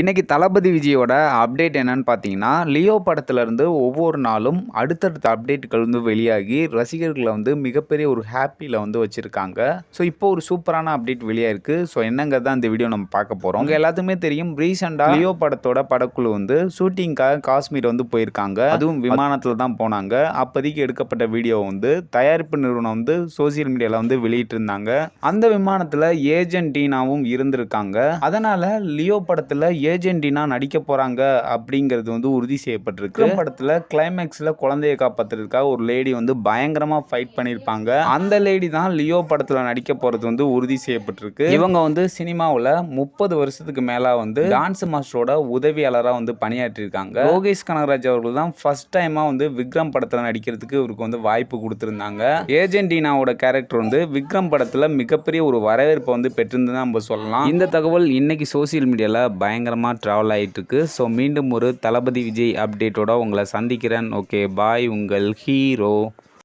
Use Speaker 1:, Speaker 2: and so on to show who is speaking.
Speaker 1: இன்றைக்கி தளபதி விஜயோட அப்டேட் என்னன்னு பார்த்தீங்கன்னா லியோ படத்துலேருந்து ஒவ்வொரு நாளும் அடுத்தடுத்த அப்டேட்டுகள் வந்து வெளியாகி ரசிகர்களை வந்து மிகப்பெரிய ஒரு ஹாப்பியில் வந்து வச்சுருக்காங்க. ஸோ இப்போ ஒரு சூப்பரான அப்டேட் வெளியாயிருக்கு. ஸோ என்னங்கிறத அந்த வீடியோ நம்ம பார்க்க போகிறோம் உங்கள் எல்லாத்துக்குமே தெரியும் ரீசெண்டாக லியோ படத்தோட படக்குழு வந்து ஷூட்டிங்காக காஷ்மீர் வந்து போயிருக்காங்க. அதுவும் விமானத்தில் தான் போனாங்க. அப்போதைக்கு எடுக்கப்பட்ட வீடியோ வந்து தயாரிப்பு நிறுவனம் வந்து சோசியல் மீடியாவில் வந்து வெளியிட்டிருந்தாங்க. அந்த விமானத்தில் ஏஜென்டினாவும் இருந்திருக்காங்க. அதனால் லியோ படத்தில் ஏஜென்டினா நடிக்க போகிறாங்க அப்படிங்கிறது வந்து உறுதி செய்யப்பட்டிருக்கு. படத்தில் கிளைமேக்ஸில் குழந்தைய காப்பாற்றுறதுக்காக ஒரு லேடி வந்து பயங்கரமாக ஃபைட் பண்ணியிருப்பாங்க. அந்த லேடி தான் லியோ படத்தில் நடிக்க போகிறது வந்து உறுதி செய்யப்பட்டிருக்கு. இவங்க வந்து சினிமாவில் முப்பது வருஷத்துக்கு மேலே வந்து டான்ஸ் மாஸ்டரோட உதவியாளராக வந்து பணியாற்றியிருக்காங்க. லோகேஷ் கனகராஜ் அவர்கள் தான் ஃபர்ஸ்ட் டைமாக வந்து விக்ரம் படத்தில் நடிக்கிறதுக்கு இவருக்கு வந்து வாய்ப்பு கொடுத்துருந்தாங்க. ஏஜென்டினாவோட கேரக்டர் வந்து விக்ரம் படத்தில் மிகப்பெரிய ஒரு வரவேற்பை வந்து பெற்றிருந்து நம்ம சொல்லலாம். இந்த தகவல் இன்னைக்கு சோசியல் மீடியாவில் பயங்கரமாக ட்ராவல் ஆகிட்டுருக்கு ஸோ மீண்டும் ஒரு தளபதி விஜய் அப்டேட்டோட உங்களை சந்திக்கிறேன். ஓகே பாய் உங்கள் ஹீரோ